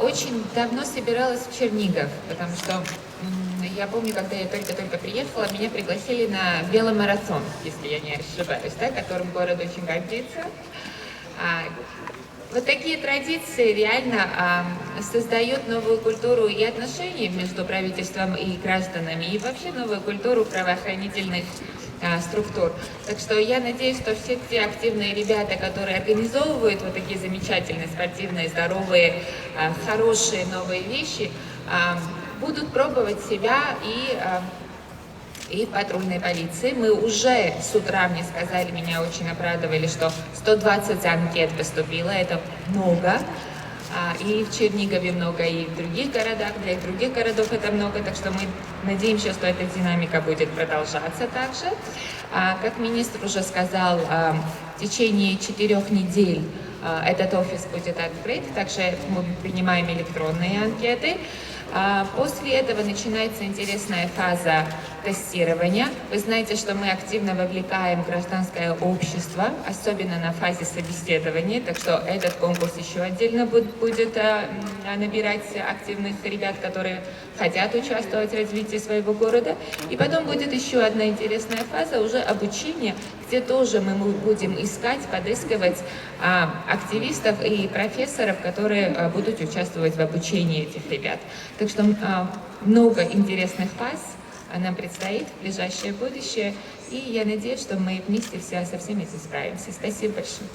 Очень давно собиралась в Чернигов, потому что я помню, когда я только-только приехала, меня пригласили на веломарафон, если я не ошибаюсь, да, которым город очень гордится. А, вот такие традиции реально а, создают новую культуру и отношений между правительством и гражданами, и вообще новую культуру правоохранительных структур. Так что я надеюсь, что все те активные ребята, которые организовывают вот такие замечательные спортивные, здоровые, а, хорошие новые вещи, а, будут пробовать себя и и патрульной полиции. Мы уже с утра мне сказали, меня очень обрадовали, что 120 анкет поступило, это много. А, И в Чернигове много, и в других городах, для других городов это много, так что мы надеемся, что эта динамика будет продолжаться также. А, Как министр уже сказал, а, в течение четырех недель этот офис будет открыт, также мы принимаем электронные анкеты. А После этого начинается интересная фаза тестирования. Вы знаете, что мы активно вовлекаем гражданское общество, особенно на фазе собеседования, так что этот конкурс еще отдельно буд- будет м, набирать активных ребят, которые хотят участвовать в развитии своего города. И потом будет еще одна интересная фаза уже обучения, где тоже мы будем искать, подыскивать а, активистов и профессоров, которые а, будут участвовать в обучении этих ребят. Так что а, много интересных фаз нам предстоит в ближайшее будущее. И я надеюсь, что мы вместе все со всеми этим справимся. Спасибо большое.